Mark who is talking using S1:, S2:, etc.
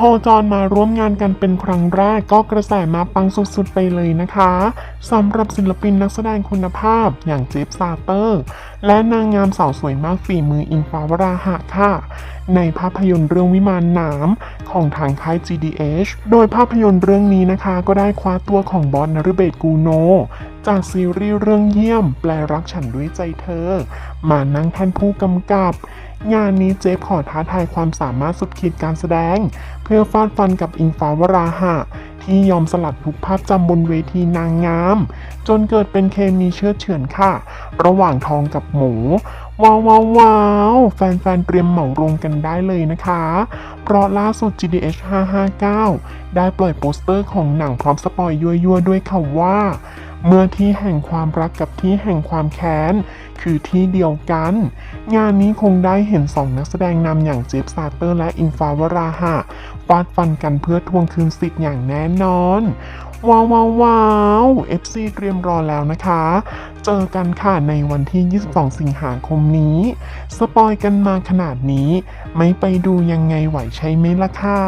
S1: พอจอนมาร่วมงานกันเป็นครั้งแรกก็กระแสมาปังสุดๆไปเลยนะคะสำหรับศิลปินนักแสดงคุณภาพอย่างเจฟซาเตอร์ และนางงามสาวสวยมากฝีมืออิงฟ้าวราหะค่ะ ในภาพยนตร์เรื่องวิมานหนามของทางค่าย GDH โดยภาพยนตร์เรื่องนี้นะคะ ก็ได้คว้าตัวของบอสนฤเบศกูโน จากซีรีส์เรื่องเยี่ยม แปลรักฉันด้วยใจเธอ มานั่งแทนผู้กำกับ งานนี้เจฟขอท้าทายความสามารถสุดขีดการแสดง เพื่อฟาดฟันกับอิงฟ้าวราหะ ที่ยอมสลัดทุกภาพจำบนเวทีนางงาม จนเกิดเป็นเคมีเชื่อเฉือนค่ะ ระหว่างทองกับหมู ว้าวว้าววาวแฟนๆ เตรียมเหมารงกันได้เลยนะคะ เพราะล่าสุด GDH 559 ได้ปล่อยโปสเตอร์ของหนังพร้อมสปอยยั่วๆด้วยค่ะว่า เมื่อที่แห่งความรักกับที่แห่งความแค้น คือที่เดียวกัน งานนี้คงได้เห็นสองนักแสดงนำอย่างเจฟซาเตอร์และอิงฟ้าวราหะฟาดฟันกันเพื่อทวงคืนสิทธิ์อย่างแน่นอน ว้าวว้าวว้าว FC เตรียมรอแล้วนะคะ เจอกันค่ะในวันที่ 22 สิงหาคมนี้ สปอยกันมาขนาดนี้ ไม่ไปดูยังไงไหวใช่ไหมล่ะคะ